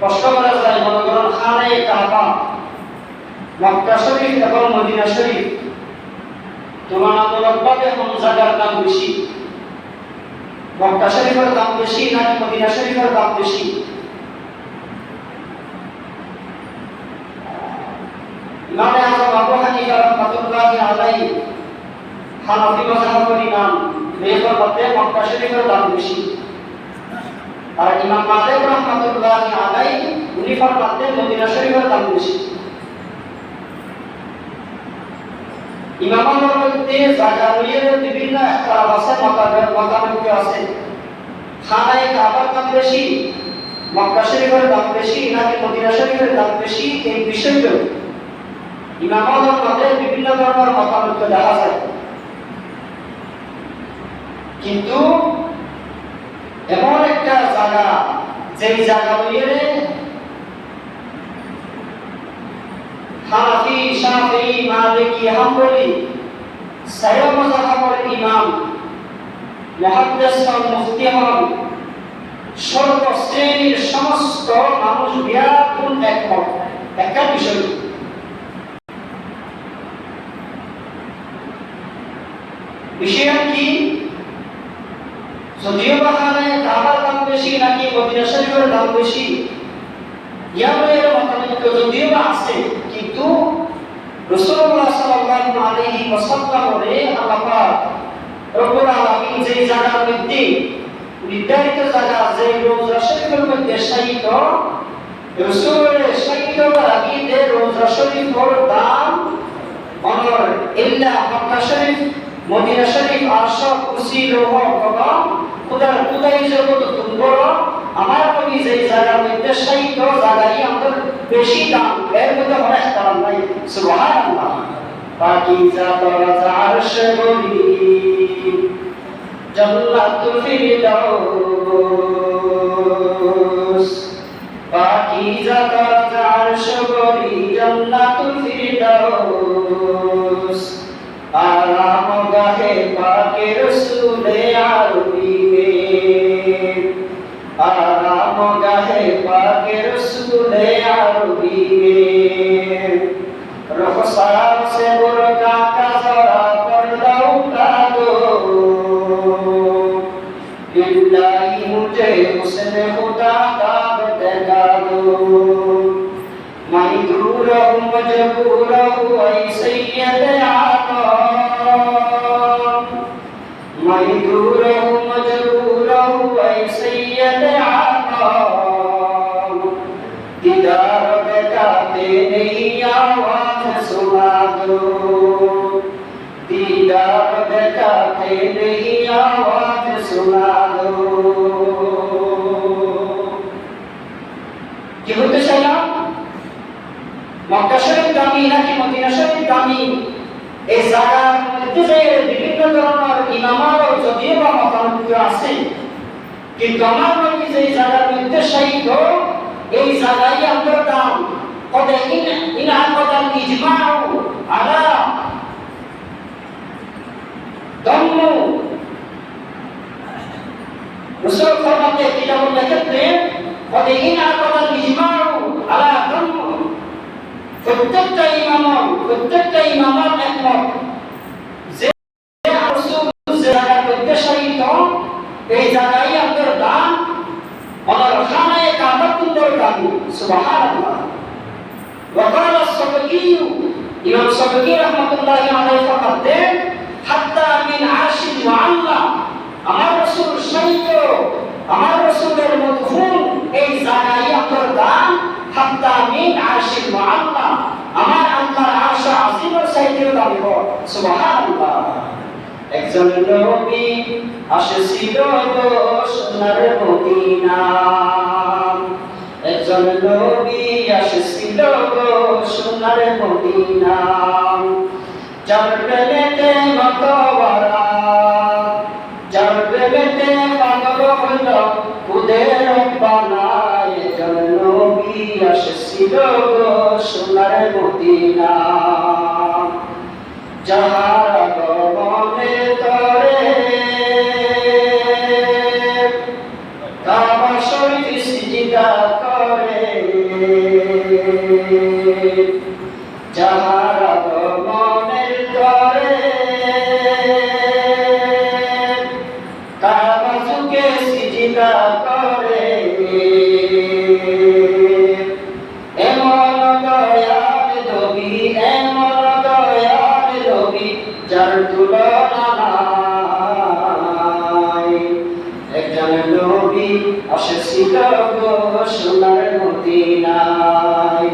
প্রশ্ন করা যায় মনে করেন খানে কাবা মক্কা শরীফ দাম বেশি? মক্কা দাম বেশি নাকি মদিনা শরীফের দাম বেশি? ইমামে আজম আবু হানিফা রাহমাতুল্লাহি আলাইহি হানাফি মাযহাবের ইমাম, মেয়ের মধ্যে মক্কা শরীফের দাম বেশি। আর ইমাম মালিক আলাইহি উনি ফরমাতেন মদিনা শরীফের দাম বেশি মধ্যে জায়গা বিভিন্ন আছে আছে। খানায় কাবার দাম বেশি, মক্কা শরীফের দাম বেশি, নাকি মদিনা শরীফের দাম বেশি, এই বিষয়গুলো ইমামদের মধ্যে বিভিন্ন ধরনের মতামত দেখা যায়। কিন্তু এমন একটা জায়গা, যেই জায়গা নিয়ে হানাফি, শাফি, মালিকি, হাম্বলি সাইয়দ মাযহাবের ইমাম মুহাদ্দিস হন মুফতি হন, সর্বশ্রেণীর সমস্ত মানুষ ব্যাপন একমত। একটা বিষয়। বিষয় কি? যদিও বা খানে কাবার দাম বেশি নাকি মদিনা শরীফের দাম বেশি? ইয়ামের মতামত যদিও বা আছে, কিন্তু রাসূলুল্লাহ সাল্লাল্লাহু আলাইহি ওয়াসাল্লামরে আল্লাহ রব্বুল আলামিন যে জায়গার মধ্যে নির্ধারিত জায়গা যে রোজা শরীফের মধ্যে শায়িত, রাসূলের শায়িত যে রোজা শরীফের দাম অনর, ইল্লা মক্কা শরীফ মদিনা শরীফ, আরশ, কুরসি, লৌহ কলম খুদার খুদাই জগৎ তুমবড় আমার কবি যে জায়গার মধ্যে শায়িত জায়গায় আমাদের বেশি দাম। এর মধ্যে অনেক দাম নাই। সুবহানাল্লাহ। পাকিজা দরজা আরশ বলি, জান্নাতুল ফিরদাউস। পাকিজা দরজা আরশ आराम गाहे पाके रसूल आरबी में आराम गाहे पाके रसूल आरबी में रुखसार से बुरका का जरा पर्दा उठा दो। बिल्लाई मुझे उसने खुदा का बदला दो। मजबूर हूँ मजबूर हूँ, ऐसे মক্কা শরীফ দামি নাকি মদিনা শরীফ দামি? এই জায়গার মধ্যে বিভিন্ন ধরনের ইমামার যদিও বা মতানৈক্য আছে। কিন্তু আমার নবী যে জায়গার মধ্যে এই জায়গায় আমরা দাম। কত ইনহার কথা প্রত্যেকটা ইমামের একমত যে রাসূল যে জায়গার মধ্যে শাহিদ এই জায়গায় আপনার দান আমার খানায় কাবা কুন্দর দাবি সুবহানাল্লাহ وقال الصبكي إمام الصبكي رحمة الله عليه فقط حتى من عاش المعلم আমার রসুল শহীদ আমার রসুলের মদফুন এই জায়গায় আপনার দান হাত্তা মিন আরশিল মুআল্লা আমার আল্লাহর আরশ আজিমের সাইকেও দাবি হয় সুবহানাল্লাহ। একজন নবী আসছিল সোনার মদিনা। একজন নবী আসছিল সোনার মদিনা। যার প্রেমেতে মতওয়ারা যার প্রেমেতে পাগল হইল, উদের একজন আসছিল সোনার মদিনা। যাহার গমনে তরে গো সোনার মদিনায়।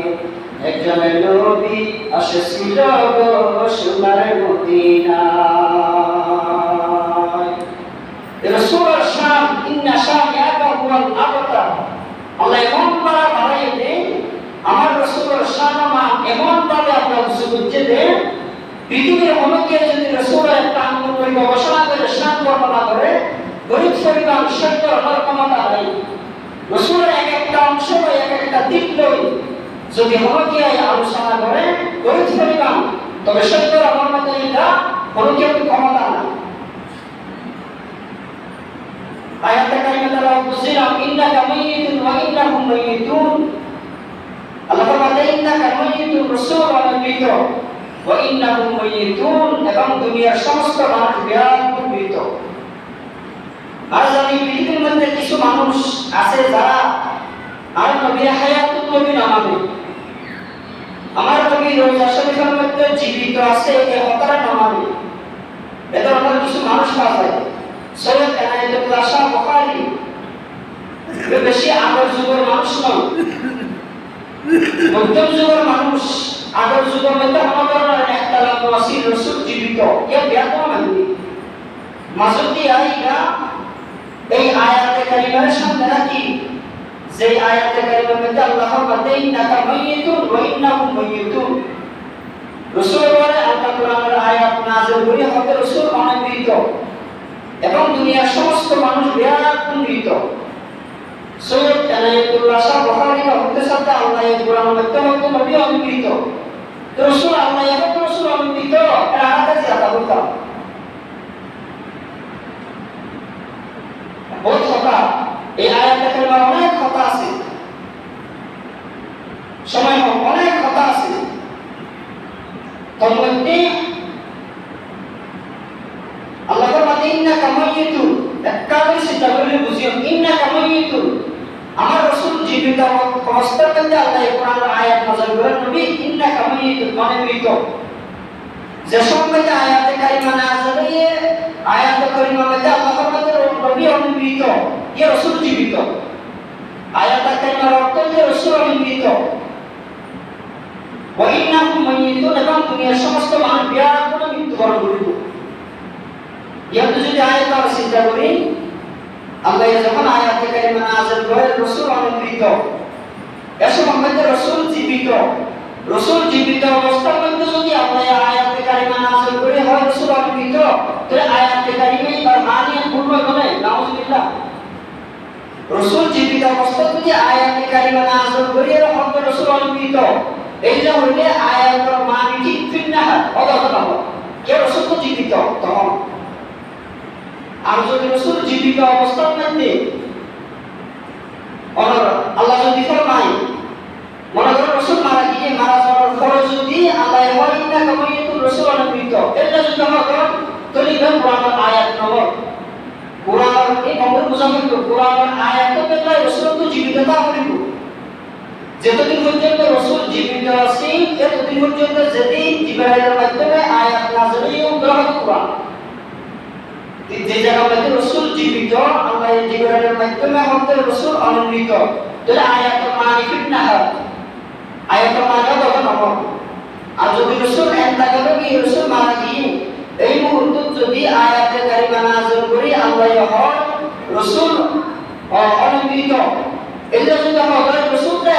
একজন নবী অশেষিত গো সোনার মদিনায় রসুলের শান, ইন্না শানিয়াকা হুয়াল আবতার আল্লাহ এমন করা বাড়াই দেন, আমার রসুলের শান আমার এমন ভাবে আপনার বুঝে দেন, পৃথিবীর অনেকে যদি রসুলের একটা আন্দোলন গবেষণা করে, শান বর্ণনা করে, গরিব পরিবার সত্য আমার ক্ষমতা নেই। রসুলের এক একটা অংশ বা এক একটা দিক যদি হলকিয়ায় আলোচনা করে গরিব পরিবার তবে সত্য আমার মতে এটা হলকিয়া ক্ষমতা নাই আয়াত কারিমা তারা বুঝিলাম ইন্নাকা মাইয়িতুন ওয়া ইন্নাহুম মাইয়িতুন। আল্লাহ বলে ইন্নাকা মাইয়িতুন রাসূল ওয়া নবিয়্য ওয়া ইন্নাহুম মাইয়িতুন, এবং দুনিয়ার সমস্ত মানুষ বিরাট মৃত আজ আমি পৃথিবীর মধ্যে কিছু মানুষ আছে যারা, আমার নবী রোজা শরীফের মধ্যে জীবিত আছে এই হতারা নামাবে। এদের আমার কিছু মানুষ পাওয়া যায়। সৈয়দ বেশি আগের যুগের মানুষ নন। মধ্যম যুগের মানুষ, আগের যুগের মধ্যে আমাদের একটা রসুল জীবিত। এ এই আয়াতে কারিমার সামনে রাখি। যে আয়াতে কারিমার মধ্যে আল্লাহ বলে ইন্নাকা মাইয়িতুন ওয়া ইন্নাহুম মাইয়িতুন। রসুল বলে, আল্লাহ কোরআনের আয়াত নাযিল করে হতে রসুল অনবীত এবং দুনিয়ার সমস্ত মানুষ বিরাট মৃত। সৈয়দ এনায়েতুল্লাহ শাহ বুখারী রহমতুল্লাহ সাথে আল্লাহ এর কোরআন মধ্যে মধ্যে নবী অমৃত। তো রাসূল আল্লাহ এবং রাসূল অমৃত। এর আলাদা জিয়াদা বলতাম বহুত এই আয়াতে অনেক কথা আছে। সময় অনেক কথা আছে। তোর মধ্যে আল্লাহ বলে ইন্নাকা মাইয়িতুন একটা করে চিন্তা করলে বুঝিও। ইন্নাকা মাইয়িতুন আমার রাসূল জীবিত অবস্থার মধ্যে আল্লাহ কোরআনের আয়াত নাযিল করেন, নবী, ইন্নাকা মাইয়িতুন মানে মৃত। যে সময় আয়াতে কারিমা নাযিল হয়ে আয়াতে কারিমা মধ্যে আল্লাহ ফরমাতে নবী অমৃত ইয়ে রাসূল জীবিত। আয়াতে কারিমার অর্থ যে রাসূল অমৃত ওয়া ইন্নাহুম মাইয়িতুন এবং দুনিয়ার সমস্ত মানুষ বিরাট কোনো মৃত্যুবরণ করিব। ইয়াতে যদি আয়াত আমরা চিন্তা করি, আল্লাহ যখন আয়াত কারিমা নাযিল করে রাসূল অনুমৃত এসব আমাদের রাসূল জীবিত। রাসূল জীবিত অবস্থার মধ্যে যদি আল্লাহ আয়াত কারিমা নাযিল করে, হয় রাসূল অনুমৃত তাহলে আয়াত কারিমা তার মানে পূর্ণ হবে নাউজুবিল্লাহ। রাসূল জীবিত অবস্থা যদি আয়াত কারিমা নাযিল করে হয় রাসূল অনুমৃত এইটা হইলে আয়াতের মানে ঠিক ঠিক না হয় অদরকার হবে কে রাসূল তো জীবিত তখন। আর যদি রসুল জীবিত অবস্থা অবস্থার মধ্যে আল্লাহ যদি ফরমায়, মনে করো রসুল মারা গিয়ে মারা যাওয়ার পরে যদি আল্লাহ হয় ইন্না কামাইয়াতুর রসুল অনুমৃত এটা যদি আমরা করেন তাহলে আয়াত নবর কোরআনের এই নম্বর বোঝা কিন্তু কোরআনের আয়াত তো পেলে রসুল তো জীবিত, তা করিব যতদিন পর্যন্ত রসুল জীবিত আছে এতদিন পর্যন্ত যেদিন জিব্রাইলের মাধ্যমে আয়াত নাযিল গ্রহণ কোরআন। যে জায়গা মধ্যে রসুল জীবিত, আল্লাহ জিবরানের মাধ্যমে আমাদের রসুল অনন্বিত তাহলে আয়াত ঠিক না হয়। আয়াত মানে তখন হব আর যদি রসুল এন্তা গেল কি রসুল মারা গিয়ে এই মুহূর্তে যদি আয়াতে করি আল্লাহ হয় রসুল এটা যদি রসুলটা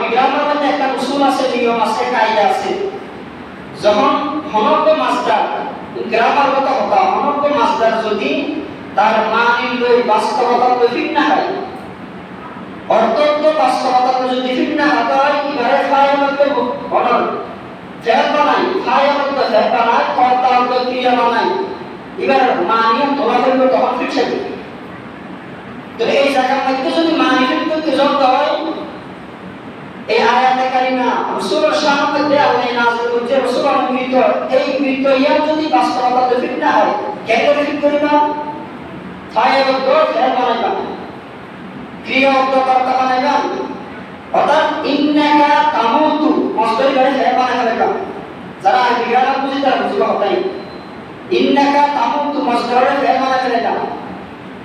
বিজ্ঞানের মধ্যে একটা উসুল আছে যখন হনব্য মাস্টার গ্রামারগত কথা হনব্য মাস্টার যদি তার মানে লই বাস্তবতা ঠিক না হয় অত্যন্ত বাস্তবতা যদি ঠিক না হয় বানাই কর্তা ক্রিয়া বানাই এবার করবে তখন ফিরছে তো এই জায়গার মধ্যে যদি মানিফিক করতে যত হয়, এই আয়াতে মধ্যে আল্লাহ নাযিল করছে, রাসূল মৃত এই মৃত ইয়া যদি বাস্তবতা না হয়, কেন ফিট করিবা? ফায়ার দোর ফের বানাইবা ক্রিয়া অর্থ কর্তা বানাইবা অর্থাৎ ইন্নাকা তামুতু মস্তরি করে ফের বানাইবা যারা বিজ্ঞান বুঝি তারা বুঝিবা হতাই ইন্নাকা তামুতু মস্তরে ফের বানাইবা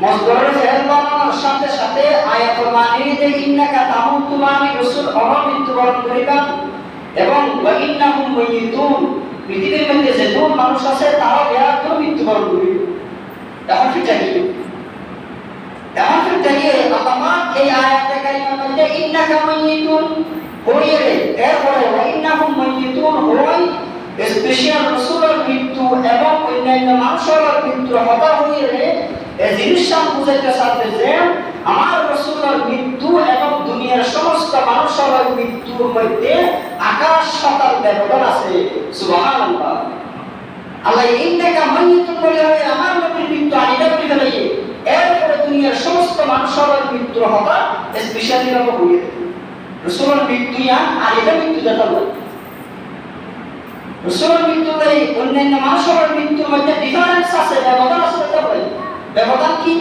মজদুরের ফেল বানানোর সাথে সাথে আয়াত মানে যে ইন্নাকা তামুতু মানে রাসূল অমর মৃত্যুবরণ করিবা এবং ওয়া ইন্নাহুম মাইয়িতুন, পৃথিবীর মধ্যে যে মানুষ আছে তারা বেয়ার মৃত্যুবরণ করিবে এখন ঠিক আছে এখন ঠিক আছে আল্লাহ এই আয়াতে কারিমার মধ্যে ইন্নাকা মাইয়িতুন হইয়ে এরপরে ইন্নাহুম মাইয়িতুন হই স্পেশাল রাসূলের মৃত্যু এবং অন্যান্য মানুষের মৃত্যু হতা হইয়ে রে। এই জিনিসটা বুঝাইতে চাচ্ছে যে, আমার রসুলের মৃত্যু এবং দুনিয়ার সমস্ত মানুষের মৃত্যুর মধ্যে আকাশ সাতার ব্যবধান আছে। সুবহানাল্লাহ। আল্লাহ মান্যত করে হবে আমার নবীর মৃত্যু করে ফেলাই এরপরে দুনিয়ার সমস্ত মানুষের মৃত্যু হবা স্পেশালি ভাবে হয়ে রসুলের মৃত্যু ইয়ান আনিটা মৃত্যু হয় রসুলের মৃত্যু অন্যান্য মৃত্যুর মধ্যে ডিফারেন্স আছে, ব্যবধান আছে হয় ব্যবধান কি?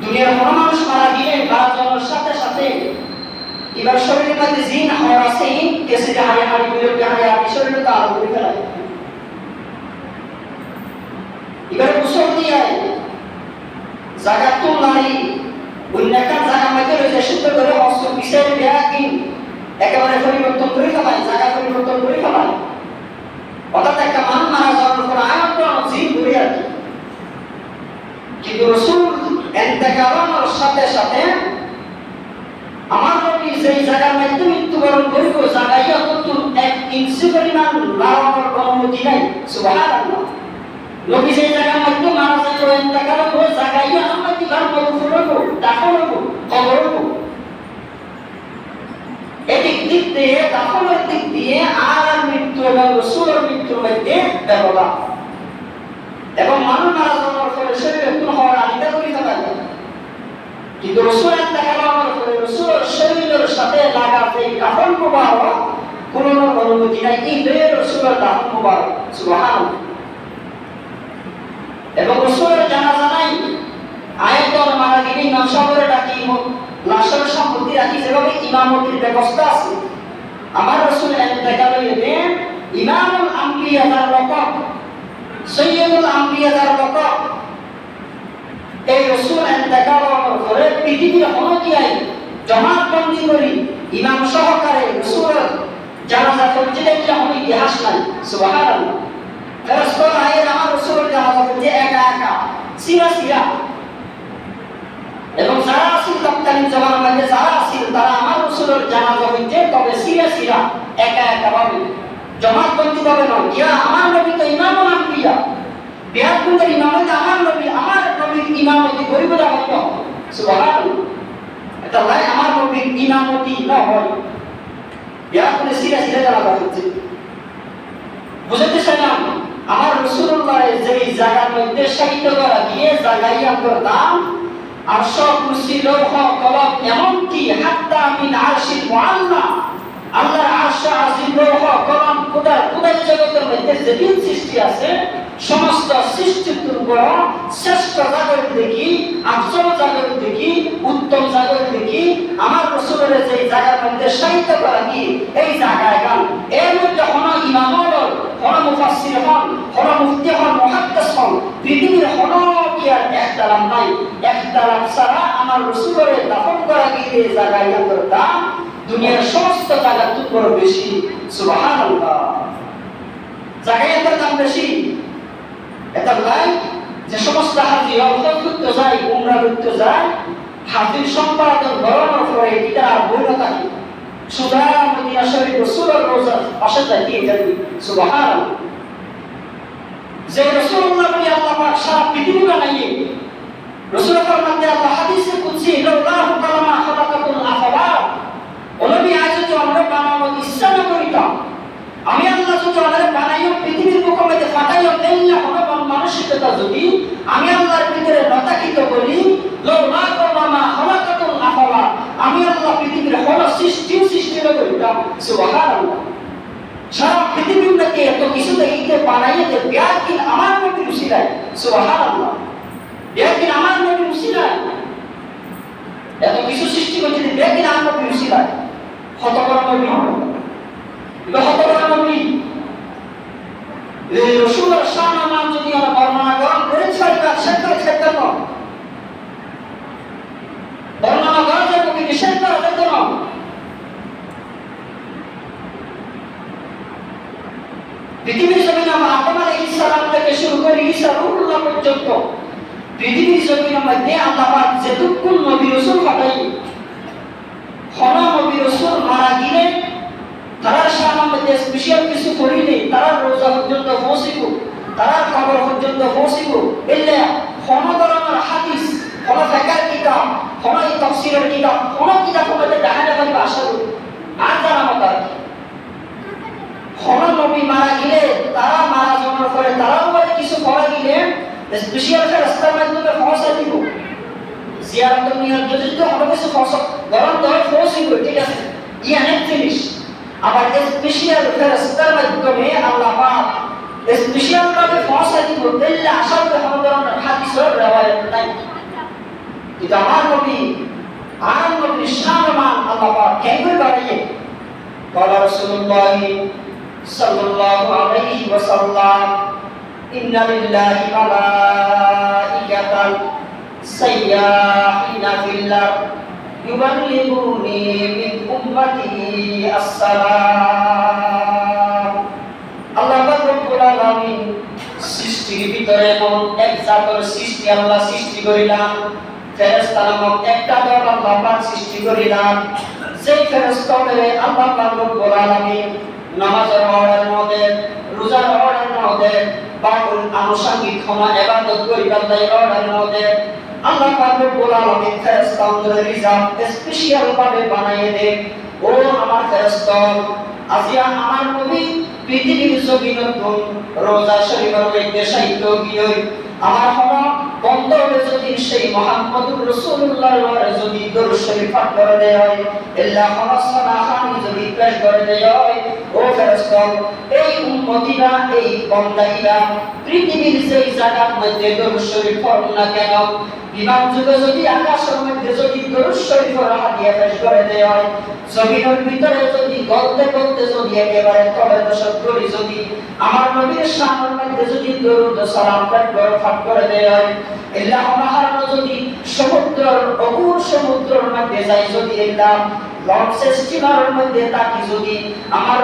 দুনিয়ার কোনো মানুষ মারা গিয়ে মারা সাথে সাথে এবার শরীরের মধ্যে জিন হওয়ার আছে হাড়ে হাড়ি বিলোকে হাড়ে হাড়ি শরীরে তো করে ফেলায় এবার গোসল দিয়ে জায়গা তো নারী অন্যাকার জায়গা মধ্যে রয়েছে, শুদ্ধ করে অস্ত্র পিছের দেয়া কিন একেবারে পরিবর্তন করে ফেলায় জায়গা পরিবর্তন করে ফেলায় অর্থাৎ একটা মান মারা যাওয়ার পর আয়াত জিন ঘুরে আর কি কিন্তু রসুল এন্তেকালানোর সাথে সাথে আমার নবী সেই জায়গার মধ্যে মৃত্যুবরণ করিব জায়গায় অন্তত এক ইঞ্চি পরিমাণ লাগানোর অনুমতি নাই। সুবহানাল্লাহ। হয়ে হব এদিক দিক দিয়ে দিক দিয়ে আর মৃত্যু মৃত্যুর মধ্যে ব্যবধান এবং মানুষ যাওয়ার থাকা কিন্তু রসুলের ফলে রসুলের শরীরের সাথে লাগা সেই কাফন মুবারক কোন অনুমতি নাই এই রসুলের দাফন মুবারক সুবহান এবং রসুলের জানাজা নাই আয়তন মারা সাহেবের ডাকি লাশের সম্পত্তি রাখি যেভাবে ইমামতির ব্যবস্থা আছে। আমার রসুল দেখা লইলে ইমামুল আম্বিয়া তার রকম সৈয়দুল আম্বিয়া যার লকব এই রসুল এন্তেকালের পরে পৃথিবীর অনুযায়ী জমাত বন্দি করি ইমাম সহকারে রসুলের জানাজা করছে এটা কোনো ইতিহাস নাই? সুবহানাল্লাহ। আমার রসুলের জানাজা করছে একা একা সিরা সিরা এবং যারা আসিল তৎকালীন জমানার মধ্যে যারা আসিল, তারা আমার রসুলের জানাজা হইতে, তবে সিরা সিরা একা একা ভাবে জমাত বন্দি ভাবে নয়, ইয়া আমার নবী তো ইমামুল আম্বিয়া। বিয়াকুন্দের ইমামতি আমার নবী, আমার নবীর ইমামতি গরিব রাখত সুবহানাল্লাহ। এটা লাই আমার নবীর ইমামতি না হয়? বিয়াকুন্দের সিরা সিরা জানা হচ্ছে বুঝতে চাইলাম, আমার রসুল্লাহ যে জায়গার মধ্যে সাহিত্য করা দিয়ে জায়গায় আপনার দাম আরশ কুরসি লৌহ কলম এমনকি হাত্তা মিন আরশিল মুআল্লা। আল্লাহর জগতের মধ্যে যে দিন সৃষ্টি আছে, সমস্ত সৃষ্টির উপর শ্রেষ্ঠ জাগর দেখি আফজল জাগর দেখি, উত্তম জাগর দেখি। আমার রসুলের যে জায়গার মধ্যে সাহিত্য করা কি? এই জায়গায় গান এর মধ্যে হন ইমাম হল হন মুফাসসির হন হন মুফতি হন মুহাদ্দিস হন পৃথিবীর হন কি আর একতালাম নাই। একতালাম ছাড়া আমার রসুলের দাফন করা গিয়ে জায়গায় এত দাম দুনিয়ার সমস্ত জায়গা বড় বেশি। সুবহানাল্লাহ। জায়গায় এত দাম বেশি। এটা নাই যে সমস্ত হাজি অবদান যায়, উমরা করতে যায় হাজির সম্পাদন ধরানোর পরে এটা বই না থাকে। সুদা মদিনা শরীফ রসুলের রোজা পাশে থাকি। এটা সুবহান যে রসুল্লাহ আল্লাহ সারা পৃথিবী বানাইয়ে রসুল ফরমান দেয়া আল্লাহ হাদিসে কুদসি না করিতাম আমি আল্লাহ পৃথিবীর মুখমেতে ফাটাইও দেল্লা হবে মন মানসিকতা যদি আমি আল্লাহর ভিতরে নতাকিত করি লাল্লাহু কালামা খালাকাকুল আফওয়া সারা পৃথিবীটাকে এত কিছু দেখতে বানাইয়ে যে ব্যাগ আমার প্রতি খুশি লাগে সুবহানাল্লাহ। ব্যাকিন আমার নবী উসিলায় এত কিছু সৃষ্টি করছে যে ব্যাকিন আমার নবী উসিলায় হত বড় নবী এটা হত বড় নবী রসুলের শান নাম যদি আমরা বর্ণনা গ্রহণ করে ছাড়বে সেটা ক্ষেত্রে নয় বর্ণনা করা যাবে কি নিষেধ করা যাবে না পৃথিবীর জমিনে আমরা আদম আলাইহিস থেকে শুরু করে ঈসা পর্যন্ত পৃথিবীর জমিনের মধ্যে আল্লাহ পাক যেটুকুন নবী রাসূল পাঠাই, হন নবী রাসূল মারা গেলে, তারা শানের মধ্যে স্পেশাল কিছু করিলে, তারা রোজা পর্যন্ত পৌঁছিব তারা কবর পর্যন্ত পৌঁছিব এলে হন ধরনের হাদিস, হন ফেকার কিতাব, হন এই তফসিলের কিতাব, হন কিতাব মধ্যে দেখা দেখা আশা করি। আর জানা মতো হন নবী মারা গেলে, তারা মারা যাওয়ার পরে তারাও কিছু করা গেলে স্পেশাল রাস্তার মাধ্যমে পৌঁছা দিব জিয়ারত নিয়ে যদি তো হলো কিছু পৌঁছা গরম দয় পৌঁছিব ঠিক আছে ই অনেক জিনিস আবার স্পেশাল রাস্তার মাধ্যমে আল্লাহ পাক স্পেশাল ভাবে পৌঁছা দিব দিল্লা আসার ধরনের হাদিসের রেওয়ায়ত নাই কিন্তু আমার নবী আর নবীর শানমান আল্লাহ পাক কেন বাড়িয়ে قال رسول الله صلى الله عليه وسلم إن لله ملائكة سياحين في الأرض يبلغوني من أمتي السلام আল্লাহ পাক রব্বুল আলামিন সৃষ্টির ভিতরে এমন এক জাতের সৃষ্টি আল্লাহ সৃষ্টি করিলাম ফেরেশতা নামক একটা দল আল্লাহ পাক সৃষ্টি করিলাম সেই ফেরেশতাদের আল্লাহ পাক রব্বুল আলামিন নামাজের অর্ডার মধ্যে রোজার অর্ডার মধ্যে বাকুল আনুষঙ্গিক ক্ষমা ইবাদত করিবার দায় অর্ডার মধ্যে আল্লাহ পাক রব্বুল আলামিন ফেরেশতাদের রিজার্ভ স্পেশাল ভাবে বানাইয়ে দেন। ও আমার ফেরেশতা আজিয়া আমার নবী পৃথিবীর রোজা শরীফের মধ্যে সাহিত্য গিয়ে আমার হওয়া বন্ধ হলে যদি সেই মোহাম্মদুর রাসূলুল্লাহর যদি দরুদ শরীফ পাঠ করে দেয় হয়, ইল্লা হামাসানা হানি যদি পেশ করে দেয় হয়, ও ফেরেশতা এই উম্মতিরা, এই বন্দাইরা, পৃথিবীর যেই জায়গার মধ্যে দরুদ শরীফ পড়ুন না কেন বিমান যুগে যদি আকাশের মধ্যে যদি দরুদ হাদিয়া পেশ করে দেয় হয় জমিনের ভিতরে যদি গলতে গলতে যদি একেবারে তলে দশক করি যদি আমার নবীর সামনের মধ্যে যদি দরুদ সালাম পেশ করে পাঠ করে দেয় হয় আল্লাহ মহারানা যদি সমুদ্রের অপুর সমুদ্রের মধ্যে যাই যদি আমার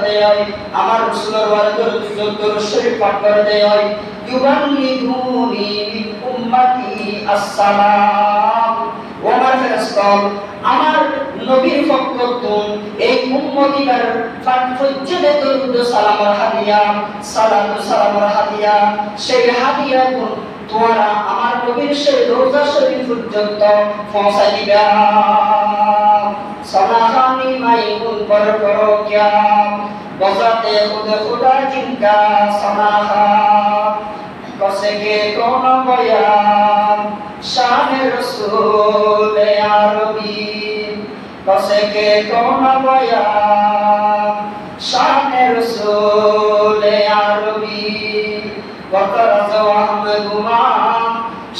দেয় আমার পাঠ দেয় উম্মতি আসসালাম আমার আমার নবীর পক্ষতুন এই উম্মতিবার ফাতফজ্জে দরুদ সালামের হাদিয়া, সালাতু সালামের হাদিয়া, সেই হাদিয়া তোমরা আমার নবীর সেই রোজা শরীফ পর্যন্ত পৌঁছাই দিবা। সনাখানি মাইমুন পর করো क्या বজাতে খুদ খুদা জিনকা সনাখা কসেকে কোন বয়ান, শান রসুল আরবি। কসেকে কোন বয়ান, শান রসুল আরবি। বকরাজ আহমদ গুমান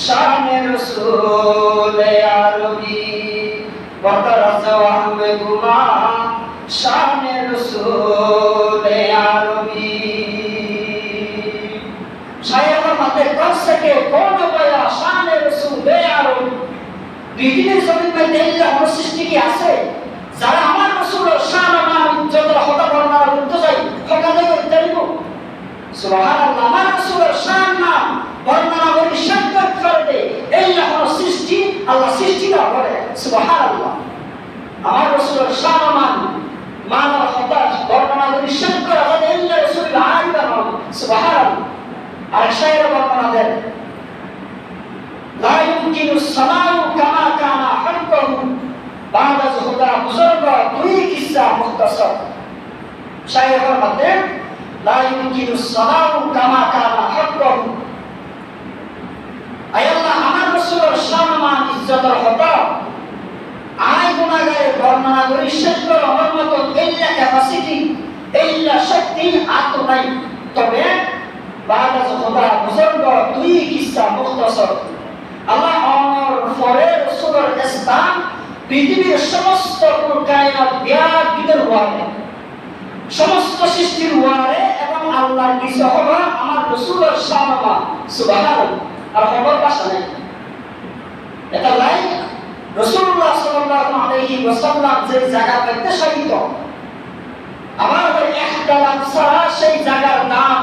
শান রসুল আরবি। বকরাজ আহমদ গুমান শান রসুল আরবি শায়খের থেকে কোন বয়া শানে রসুল আরবি পৃথিবীর জমিন মধ্যে আল্লাহ সৃষ্টি কি আছে? যারা আমার রসুলের শান, আমার ইজ্জতের হতা বর্ণনা করতে যাই হকা দেবে ইত্যাদি সুবহানাল্লাহ, আমার রসুলের শান, নাম বর্ণনা করে সাক্ষাৎ করে। দে আল্লাহ হলো সৃষ্টি, আল্লাহ সৃষ্টিটা করে সুবহানাল্লাহ, আমার রসুলের শান মান মানব হতাশ বর্ণনা করে সাক্ষাৎ করে দে আল্লাহ রসুল আইবা সুবহানাল্লাহ আরেক শায়ের বর্ণনা দেন। লা ইমকিনু সালাউ কামা কানা হাক্কাহু বাদ যুহুদা বুজুর্গ দুই কিসসা মুখতাসর শায়ের বর্ণনা দেন লা ইমকিনু আয়াল্লাহ আমার রাসূলের সম্মান ইজ্জতের হক আয় গুনাহের বর্ণনা করি শেষ করে আমার মত ইল্লা ক্যাপাসিটি ইল্লা শক্তি আত্ম নাই। তবে বাদা খোদা বুজুর্গ দুই কিসসা মুখতসর আল্লাহ আমার পরে রাসূলের ইসলাম পৃথিবীর সমস্ত কায়নাত বিয়াদ বিদের ওয়ারে সমস্ত সৃষ্টির ওয়ারে এবং আল্লাহর কিছু হলো আমার রসুলের সামমা সুবহানাল্লাহ। আর খবর পাশা নেই। এটা লাইক রসুল্লাহ সাল্লাল্লাহু আলাইহি ওয়াসাল্লাম যে জায়গা পেতে সাহিত্য আমার একটা লাখ ছাড়া সেই জায়গার দাম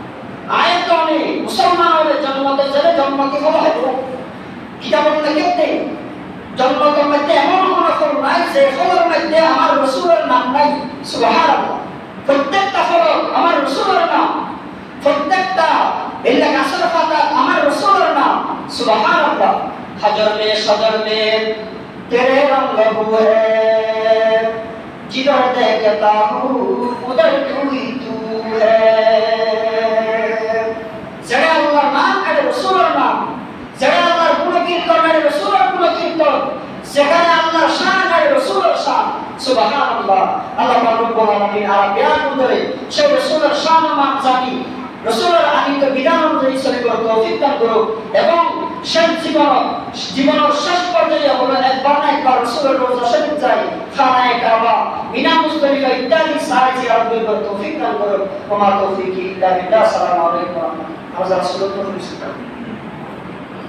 ಆಯತ್ವನೇ ಮುಸಲ್ಮಾನರ ಜನ್ಮದ ಜನ ಜನ್ಮಕ್ಕೆ ಹೋಗಬೇಕು ಕಿತಾಬನ್ನ ಕೆತ್ತೆ জন্মত মধ্যে এমন কোন ফল নাই যে ফলের মধ্যে আমার রসুলের নাম নাই, সুবহানাল্লাহ। প্রত্যেকটা ফল আমার রসুলের নাম। প্রত্যেকটা এল্লা গাছের পাতা আমার রসুলের নাম, সুবহানাল্লাহ। হাজার মে সদর মে, তেরে রং হুয়ে জিদর দেখতা হু উদর তুই তু হ্যায় সুবহানাল্লাহ। আল্লাহ পাক রব্বুল আলামিন আর বিয়ান করে সেই রসুলের শান মান জানি, রসুলের আনিত বিধান অনুযায়ী তৌফিক জীবনের শেষ পর্যায়ে হলো একবার না একবার রসুলের তৌফিক তৌফিক